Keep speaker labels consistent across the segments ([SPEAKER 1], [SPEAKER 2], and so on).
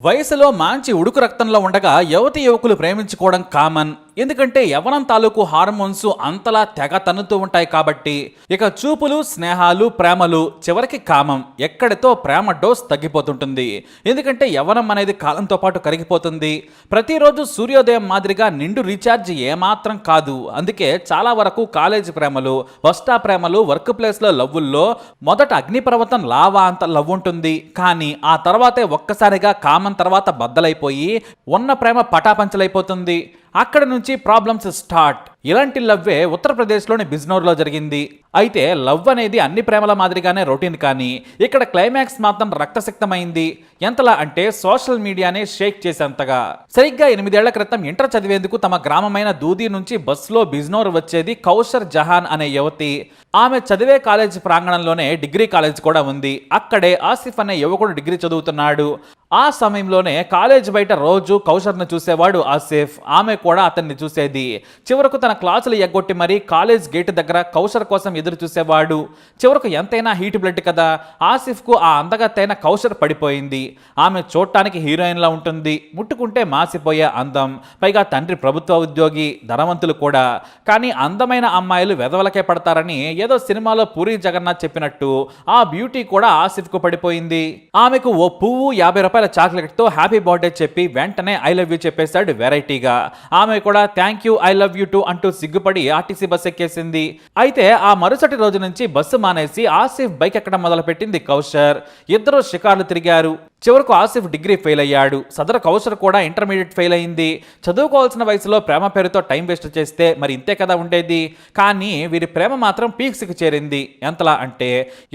[SPEAKER 1] వయసులో మంచి ఉడుకు రక్తంలో ఉండగా యువతి యువకులు ప్రేమించుకోవడం కామన్ ఎందుకంటే యవనం తాలూకు హార్మోన్స్ అంతలా తెగ తన్నుతూ ఉంటాయి కాబట్టి ఇక చూపులు స్నేహాలు ప్రేమలు చివరికి కామం. ఎక్కడితో ప్రేమ డోస్ తగ్గిపోతుంటుంది. ఎందుకంటే యవనం అనేది కాలంతో పాటు కరిగిపోతుంది. ప్రతిరోజు సూర్యోదయం మాదిరిగా నిండు రీఛార్జ్ ఏమాత్రం కాదు. అందుకే చాలా వరకు కాలేజీ ప్రేమలు బస్టా ప్రేమలు వర్క్ ప్లేస్లో లవ్వుల్లో మొదట అగ్నిపర్వతం లావా అంత లవ్ ఉంటుంది. కానీ ఆ తర్వాతే ఒక్కసారిగా కామన్ తర్వాత బద్దలైపోయి ఉన్న ప్రేమ పటాపంచలైపోతుంది. అక్కడ నుంచి ప్రాబ్లమ్స్ స్టార్ట్ ఇలాంటి లవ్వే ఉత్తరప్రదేశ్లోని బిజ్నోర్లో జరిగింది. అయితే లవ్ అనేది అన్ని ప్రేమల మాదిరిగానే రొటీన్ కానీ ఇక్కడ క్లైమాక్స్ మాత్రం రక్తసిక్తమైంది. ఎంతలా అంటే సోషల్ మీడియానే షేక్ చేసేంతగా. సరిగ్గా ఎనిమిదేళ్ళ క్రితం ఇంటర్ చదివేందుకు తమ గ్రామమైన దూది నుంచి బస్సులో బిజ్నోర్ వచ్చేది కౌశర్ జహాన్ అనే యువతి. ఆమె చదివే కాలేజ్ ప్రాంగణంలోనే డిగ్రీ కాలేజ్ కూడా ఉంది. అక్కడే ఆసిఫ్ అనే యువకుడు డిగ్రీ చదువుతున్నాడు. ఆ సమయంలోనే కాలేజ్ బయట రోజు కౌశర్ను చూసేవాడు ఆసిఫ్. ఆమె కూడా అతన్ని చూసేది. చివరకు తన క్లాసులు ఎగ్గొట్టి మరీ కాలేజ్ గేట్ దగ్గర కౌశర్ కోసం ఎదురు చూసేవాడు. చివరకు ఎంతైనా హీట్ బ్లడ్ కదా? ఆసిఫ్కు ఆ అందగత్తైన కౌశర్ పడిపోయింది. ఆమె చూడటానికి హీరోయిన్లా ఉంటుంది. ముట్టుకుంటే మాసిపోయే అందం. పైగా తండ్రి ప్రభుత్వ ఉద్యోగి ధనవంతులు కూడా. కానీ అందమైన అమ్మాయిలు వెదవలకే పడతారని ఏదో సినిమాలో పూరి జగన్నాథ్ చెప్పినట్టు ఆ బ్యూటీ కూడా ఆసిఫ్కు పడిపోయింది. ఆమెకు ఓ పువ్వు యాభై రూపాయలు చాక్లెట్తో హ్యాపీ బర్త్డే చెప్పి వెంటనే ఐ లవ్ యూ చెప్పేశాడు వెరైటీగా. ఆమె కూడా thank you I love you too అంటూ సిగ్గుపడి ఆర్టీసీ బస్ ఎక్కేసింది. అయితే ఆ మరుసటి రోజు నుంచి బస్సు మానేసి ఆసిఫ్ బైక్ ఎక్కడం మొదలుపెట్టింది కౌశర్. ఇద్దరు షికార్లు తిరిగారు. చివరకు ఆసిఫ్ డిగ్రీ ఫెయిల్ అయ్యాడు. సదరు కౌసర్ కూడా ఇంటర్మీడియట్ ఫెయిల్ అయింది. చదువుకోవాల్సిన వయసులో ప్రేమ పేరుతో టైం వేస్ట్ చేస్తే మరి ఇంతే కదా ఉండేది? కానీ వీరి ప్రేమ మాత్రం పీక్స్కి చేరింది. ఎంతలా అంటే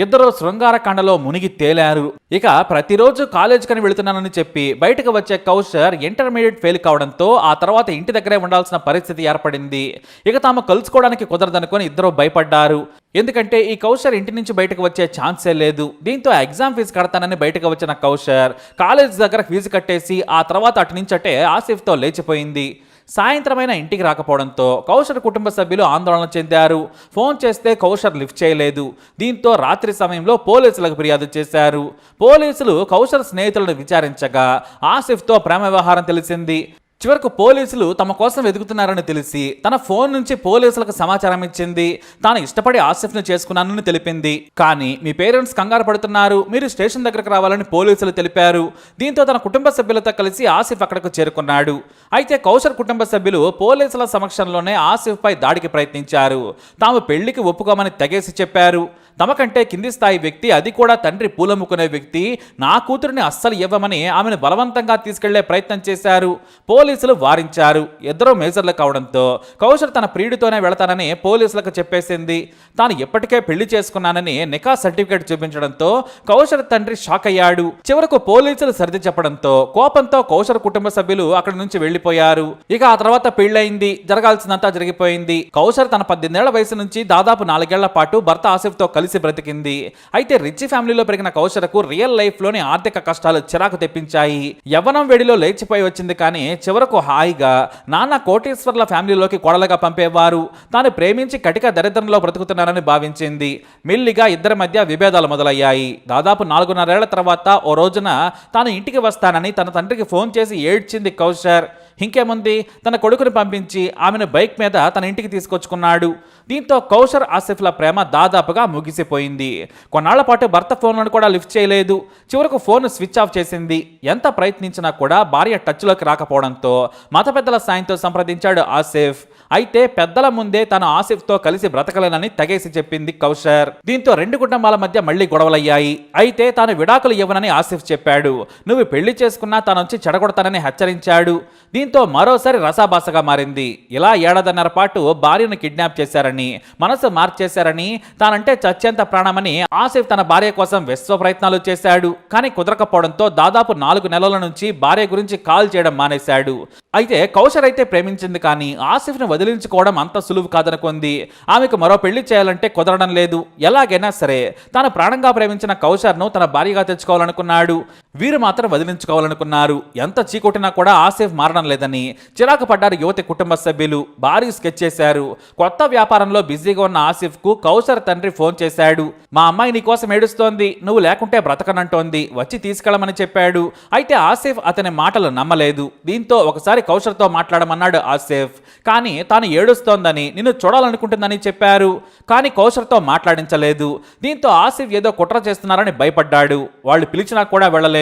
[SPEAKER 1] ఇద్దరు శృంగారకాండలో మునిగి తేలారు. ఇక ప్రతిరోజు కాలేజీకని వెళుతున్నానని చెప్పి బయటకు వచ్చే కౌసర్ ఇంటర్మీడియట్ ఫెయిల్ కావడంతో ఆ తర్వాత ఇంటి దగ్గరే ఉండాల్సిన పరిస్థితి ఏర్పడింది. ఇక తాము కలుసుకోవడానికి కుదరదనుకొని ఇద్దరు భయపడ్డారు. ఎందుకంటే ఈ కౌశర్ ఇంటి నుంచి బయటకు వచ్చే ఛాన్సే లేదు. దీంతో ఎగ్జామ్ ఫీజు కడతానని బయటకు వచ్చిన కౌశర్ కాలేజ్ దగ్గర ఫీజు కట్టేసి ఆ తర్వాత అటు నుంచి అటే ఆసిఫ్తో లేచిపోయింది. సాయంత్రమైన ఇంటికి రాకపోవడంతో కౌశర్ కుటుంబ సభ్యులు ఆందోళన చెందారు. ఫోన్ చేస్తే కౌశర్ లిఫ్ట్ చేయలేదు. దీంతో రాత్రి సమయంలో పోలీసులకు ఫిర్యాదు చేశారు. పోలీసులు కౌశర్ స్నేహితులను విచారించగా ఆసిఫ్తో ప్రేమ వ్యవహారం తెలిసింది. చివరకు పోలీసులు తమ కోసం వెతుకుతున్నారని తెలిసి తన ఫోన్ నుంచి పోలీసులకు సమాచారం ఇచ్చింది. తాను ఇష్టపడి ఆసిఫ్ను చేసుకున్నానని తెలిపింది. కానీ మీ పేరెంట్స్ కంగారు పడుతున్నారు. మీరు స్టేషన్ దగ్గరకు రావాలని పోలీసులు తెలిపారు. దీంతో తన కుటుంబ సభ్యులతో కలిసి ఆసిఫ్ అక్కడకు చేరుకున్నాడు. అయితే కౌశర్ కుటుంబ సభ్యులు పోలీసుల సమక్షంలోనే ఆసిఫ్పై దాడికి ప్రయత్నించారు. తాము పెళ్ళికి ఒప్పుకోమని తెగేసి చెప్పారు. తమకంటే కింది స్థాయి వ్యక్తి అది కూడా తండ్రి పూలమ్ముకునే వ్యక్తి నా కూతురిని అస్సలు ఇవ్వమని ఆమెను బలవంతంగా తీసుకెళ్ళే ప్రయత్నం చేశారు. పోలీసులు వారించారు. ఇద్దరు మేజర్లు కావడంతో కౌశల్ తన ప్రియుడితోనే వెళతానని పోలీసులకు చెప్పేసింది. తాను ఇప్పటికే పెళ్ళి చేసుకున్నానని నికా సర్టిఫికేట్ చూపించడంతో కౌశల్ తండ్రి షాక్ అయ్యాడు. చివరకు పోలీసులు సర్ది చెప్పడంతో కోపంతో కౌశల్ కుటుంబ సభ్యులు అక్కడి నుంచి వెళ్ళిపోయారు ఇక ఆ తర్వాత పెళ్ళయింది జరగాల్సిందంతా జరిగిపోయింది. కౌశల్ తన పద్దెనిమిదేళ్ళ వయసు నుంచి దాదాపు నాలుగేళ్ళ పాటు భర్త ఆసిఫ్తో కలిసి బ్రతికింది. అయితే రిచ్ ఫ్యామిలీలో పెరిగిన కౌశలకు రియల్ లైఫ్లోని ఆర్థిక కష్టాలు చిరాకు తెప్పించాయి. యవ్వనం వేడిలో లేచిపోయి వచ్చింది కానీ చివరకు హాయిగా నాన్న కోటేశ్వర్ల ఫ్యామిలీలోకి కోడలుగా పంపేవారు. తాను ప్రేమించి కటిక దరిద్రంలో బ్రతుకుతున్నానని భావించింది. మెల్లిగా ఇద్దరి మధ్య విభేదాలు మొదలయ్యాయి. దాదాపు నాలుగున్నరేళ్ళ తర్వాత ఓ రోజున తాను ఇంటికి వస్తానని తన తండ్రికి ఫోన్ చేసి ఏడ్చింది కౌశర్. ఇంకేముంది? తన కొడుకుని పంపించి ఆమెను బైక్ మీద తన ఇంటికి తీసుకొచ్చుకున్నాడు. దీంతో కౌశర్ ఆసిఫ్ల ప్రేమ దాదాపుగా ముగిసిపోయింది. కొన్నాళ్ళ పాటు భర్త ఫోన్లను కూడా లిఫ్ట్ చేయలేదు. చివరకు ఫోన్ స్విచ్ ఆఫ్ చేసింది. ఎంత ప్రయత్నించినా కూడా భార్య టచ్లోకి రాకపోవడంతో మత పెద్దల సాయంతో సంప్రదించాడు ఆసిఫ్. అయితే పెద్దల ముందే తను ఆసిఫ్తో కలిసి బ్రతకలేనని తగేసి చెప్పింది కౌశర్. దీంతో రెండు కుటుంబాల మధ్య మళ్ళీ గొడవలయ్యాయి. అయితే తాను విడాకులు ఇవ్వనని ఆసిఫ్ చెప్పాడు. నువ్వు పెళ్ళి చేసుకున్నా తనొచ్చి చెడగొడతానని హెచ్చరించాడు. దీంతో మరోసారి రసాబాసగా మారింది. ఇలా ఏడాదిన్నర పాటు భార్యను కిడ్నాప్ చేశారని మనసు మార్చేశారని తానంటే చచ్చేంత ప్రాణమని ఆసిఫ్ తన భార్య కోసం విశ్వ ప్రయత్నాలు చేశాడు. కానీ కుదరకపోవడంతో దాదాపు నాలుగు నెలల నుంచి భార్య గురించి కాల్ చేయడం మానేశాడు. అయితే కౌశర్ అయితే ప్రేమించింది కానీ ఆసిఫ్ను వదిలించుకోవడం అంత సులువు కాదనుకుంది. ఆమెకు మరో పెళ్ళి చేయాలంటే కుదరడం లేదు. ఎలాగైనా సరే తాను ప్రాణంగా ప్రేమించిన కౌశర్ను తన భార్యగా తెచ్చుకోవాలనుకున్నాడు. వీరు మాత్రం వదిలించుకోవాలనుకున్నారు. ఎంత చీకొట్టినా కూడా ఆసేఫ్ మారడం లేదని చిరాకు పడ్డారు యువతి కుటుంబ సభ్యులు. భారీ స్కెచ్ చేశారు. కొత్త వ్యాపారంలో బిజీగా ఉన్న ఆసిఫ్కు కౌసర్ తండ్రి ఫోన్ చేశాడు. మా అమ్మాయి నీ కోసం ఏడుస్తోంది. నువ్వు లేకుంటే బ్రతకనంటోంది. వచ్చి తీసుకెళ్ళమని చెప్పాడు. అయితే ఆసిఫ్ అతని మాటలు నమ్మలేదు. దీంతో ఒకసారి కౌశర్తో మాట్లాడమన్నాడు ఆసిఫ్. కానీ తాను ఏడుస్తోందని నిన్ను చూడాలనుకుంటుందని చెప్పారు. కానీ కౌసర్తో మాట్లాడించలేదు. దీంతో ఆసిఫ్ ఏదో కుట్ర చేస్తున్నారని భయపడ్డాడు. వాళ్ళు పిలిచినా కూడా వెళ్ళలేదు.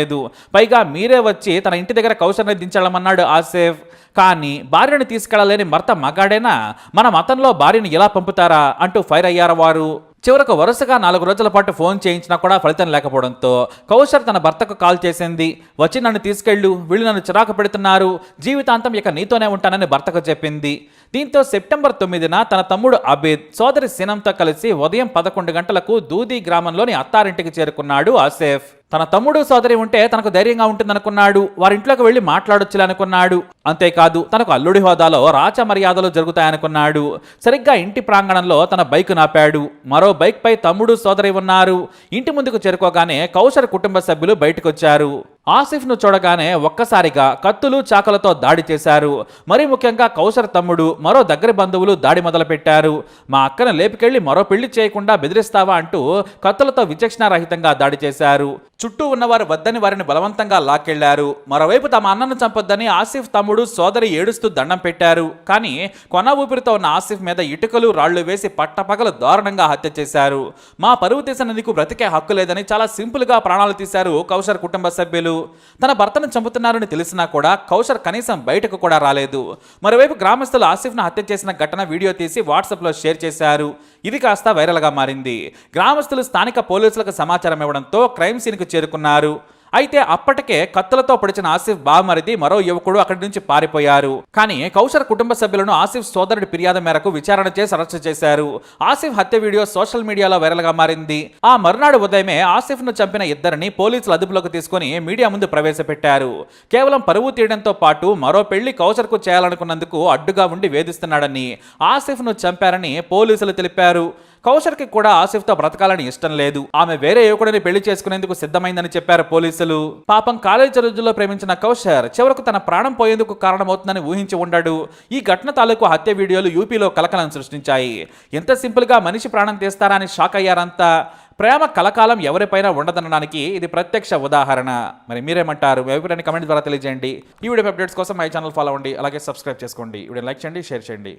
[SPEAKER 1] పైగా మీరే వచ్చి తన ఇంటి దగ్గర కౌశల్ని దించాలమన్నాడు ఆసేఫ్. కానీ భార్యను తీసుకెళ్ళలేని భర్త మగాడేనా? మన మతంలో భార్యను ఎలా పంపుతారా? అంటూ ఫైర్ అయ్యారు వారు. చివరకు వరుసగా నాలుగు రోజుల పాటు ఫోన్ చేయించినా కూడా ఫలితం లేకపోవడంతో కౌశర్ తన భర్తకు కాల్ చేసింది. వచ్చి నన్ను తీసుకెళ్ళు వీళ్ళు నన్ను చిరాకు పెడుతున్నారు. జీవితాంతం ఇక నీతోనే ఉంటానని భర్తకు చెప్పింది. దీంతో సెప్టెంబర్ తొమ్మిదిన తన తమ్ముడు అబేద్ సోదరి సినంతో కలిసి ఉదయం పదకొండు గంటలకు దూది గ్రామంలోని అత్తారింటికి చేరుకున్నాడు ఆసేఫ్. తన తమ్ముడు సోదరి ఉంటే తనకు ధైర్యంగా ఉంటుందనుకున్నాడు. వారింట్లోకి వెళ్ళి మాట్లాడొచ్చులే అనుకున్నాడు. అంతేకాదు తనకు అల్లుడి హోదాలో రాచ మర్యాదలు జరుగుతాయనుకున్నాడు. సరిగ్గా ఇంటి ప్రాంగణంలో తన బైక్ నాపాడు. మరో బైక్పై తమ్ముడు సోదరి ఉన్నారు. ఇంటి ముందుకు చేరుకోగానే కౌశర్ కుటుంబ సభ్యులు బయటకొచ్చారు. ఆసిఫ్ను చూడగానే ఒక్కసారిగా కత్తులు చాకలతో దాడి చేశారు. మరీ ముఖ్యంగా కౌసర్ తమ్ముడు మరో దగ్గర బంధువులు దాడి మొదలుపెట్టారు. మా అక్కను లేపుకెళ్ళి మరో పెళ్ళి చేయకుండా బెదిరిస్తావా అంటూ కత్తులతో విచక్షణారహితంగా దాడి చేశారు. చుట్టూ ఉన్నవారు వద్దని వారిని బలవంతంగా లాక్కెళ్ళారు. మరోవైపు తమ అన్నను చంపొద్దని ఆసిఫ్ తమ్ముడు సోదరి ఏడుస్తూ దండం పెట్టారు. కానీ కొన ఊపిరితో ఉన్న ఆసిఫ్ మీద ఇటుకలు రాళ్ళు వేసి పట్టపగలు దారుణంగా హత్య చేశారు. మా పరువు తీసిన నీకు బ్రతికే హక్కు లేదని చాలా సింపుల్గా ప్రాణాలు తీశారు కౌసర్ కుటుంబ సభ్యులు. తన భర్తను చంపుతున్నారని తెలిసినా కూడా కౌశర్ కనీసం బయటకు కూడా రాలేదు. మరోవైపు గ్రామస్తులు ఆసిఫ్ను హత్య చేసిన ఘటన వీడియో తీసి వాట్సాప్లో షేర్ చేశారు. ఇది కాస్త వైరల్గా మారింది. గ్రామస్తులు స్థానిక పోలీసులకు సమాచారం ఇవ్వడంతో క్రైమ్ సీన్కు చేరుకున్నారు. అయితే అప్పటికే కత్తులతో పొడిచిన ఆసిఫ్ బామరిది మరో యువకుడు అక్కడి నుంచి పారిపోయారు. కానీ కౌశర్ కుటుంబ సభ్యులను ఆసిఫ్ సోదరుడి ఫిర్యాదు మేరకు విచారణ చేసి అరెస్ట్ చేశారు. ఆసిఫ్ హత్య వీడియో సోషల్ మీడియాలో వైరల్గా మారింది. ఆ మర్నాడు ఉదయమే ఆసిఫ్ను చంపిన ఇద్దరిని పోలీసులు అదుపులోకి తీసుకుని మీడియా ముందు ప్రవేశపెట్టారు. కేవలం పరువు తీయడంతో పాటు మరో పెళ్ళి కౌశర్కు చేయాలనుకున్నందుకు అడ్డుగా ఉండి వేధిస్తున్నాడని ఆసిఫ్ను చంపారని పోలీసులు తెలిపారు. కౌశర్కి కూడా ఆసిఫ్తో బ్రతకాలని ఇష్టం లేదు. ఆమె వేరే యువకుడిని పెళ్ళి చేసుకునేందుకు సిద్ధమైందని చెప్పారు పోలీసులు. పాపం కాలేజీ రోజుల్లో ప్రేమించిన కౌశర్ చివరకు తన ప్రాణం పోయేందుకు కారణమవుతుందని ఊహించి ఉండడు. ఈ ఘటన తాలూకు హత్య వీడియోలు యూపీలో కలకలం సృష్టించాయి. ఎంత సింపుల్గా మనిషి ప్రాణం తీస్తారా అని షాక్ అయ్యారంతా ప్రేమ కలకాలం ఎవరిపైనా ఉండదనడానికి ఇది ప్రత్యక్ష ఉదాహరణ. మరి మీరేమంటారు? మీ అభిప్రాయాన్ని కమెంట్ ద్వారా తెలియజేయండి. ఈ వీడియో అప్డేట్స్ కోసం మై ఛానల్ ఫాలో అవ్వండి. అలాగే సబ్స్క్రైబ్ చేసుకోండి. వీడియో లైక్ చేయండి షేర్ చేయండి.